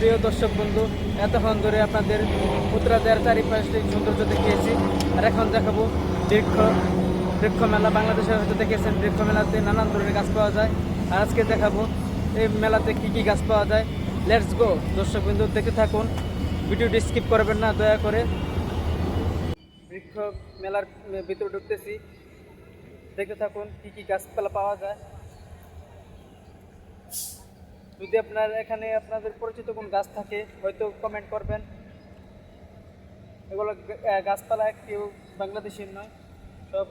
প্রিয় দর্শক বন্ধু, এতক্ষণ ধরে আপনাদের উত্তরাদের চারিপাশে সৌন্দর্য দেখিয়েছি। আর এখন দেখাবো বৃক্ষ বৃক্ষ মেলা। বাংলাদেশের হয়তো দেখেছেন বৃক্ষ মেলাতে নানান ধরনের গাছ পাওয়া যায়। আর আজকে দেখাবো এই মেলাতে কী কী গাছ পাওয়া যায়। লেটস গো দর্শক বিন্দু দেখতে থাকুন। ভিডিওটি স্কিপ করবেন না, দয়া করে। বৃক্ষ মেলার ভিতরে ঢুকতেছি। দেখতে থাকুন কী কী গাছপালা পাওয়া যায়। যদি আপনার এখানে আপনাদের পরিচিত কোন গাছ থাকে, হয়তো কমেন্ট করবেন। এগুলো গাছপালা কেউ বাংলাদেশের নয়, সব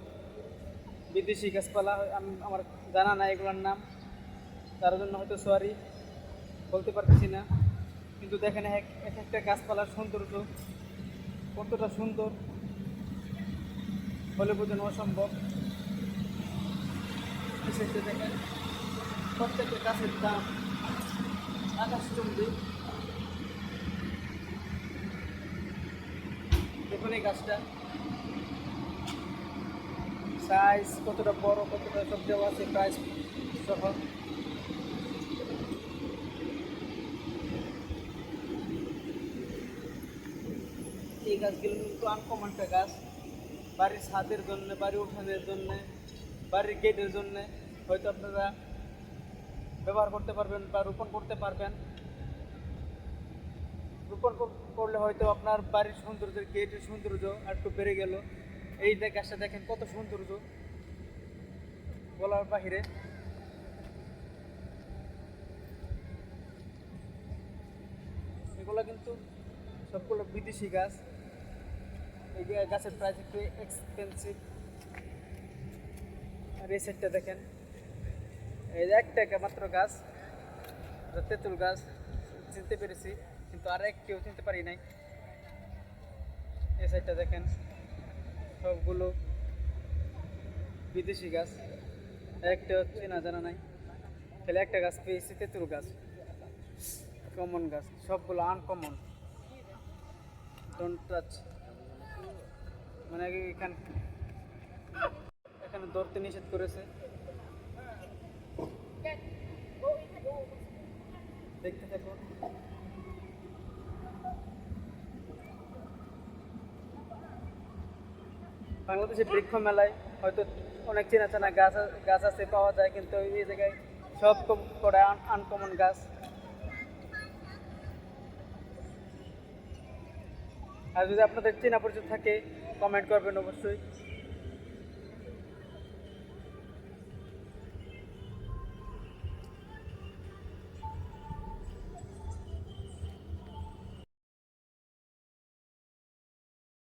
বিদেশি গাছপালা, আমি আমার জানা নাই এগুলোর নাম। তার জন্য হয়তো সরি বলতে পারতেছি না। কিন্তু দেখেন এক এক একটা গাছপালার সৌন্দর্য কতটা সুন্দর। বলে বোঝানো অসম্ভব। বিশেষত দেখেন প্রত্যেকটা গাছের দাম আকাশচুম্বী দেখুন এই গাছটা। সাইজ কতটা বড়, কতটা সব দেওয়া আছে প্রাইস সহ। এই গাছগুলো কিন্তু আনকমন একটা গাছ। বাড়ির ছাদের জন্য বাড়ি উঠানের জন্য, বাড়ির গেটের জন্য। হয়তো আপনারা ব্যবহার করতে পারবেন বা রোপণ করতে পারবেন। রোপণ করলে হয়তো আপনার বাড়ির সৌন্দর্য, গেটের সৌন্দর্য একটু বেড়ে গেল। এই গাছটা দেখেন কত সৌন্দর্য। বলার বাহিরে। এগুলো কিন্তু সবগুলো বিদেশি গাছ। এই গাছের প্রাইস একটু এক্সপেন্সিভ আর এই সাইডটা দেখেন। এই যে একটা গা- মাত্র গাছ তেঁতুল গাছ, চিনতে পেরেছি, কিন্তু আর এক কেউ চিনতে পারি নাই। এই সাইডটা দেখেন, সবগুলো বিদেশি গাছ, একটা চেনা জানা নাই। তাহলে একটা গাছ পেয়েছি, তেঁতুল গাছ কমন গাছ, সবগুলো আনকমন ডোন্ট টাচ মানে এখানে এখানে ধরতে নিষেধ করেছে। দেখতে থাকুন বাংলাদেশের বৃক্ষ মেলায় হয়তো অনেক চেনা চেনা গাছ গাছ আছে পাওয়া যায়, কিন্তু এই জায়গায় সব কম, করে আনকমন গাছ। আর যদি আপনাদের চেনা পরিচিত থাকে কমেন্ট করবেন অবশ্যই।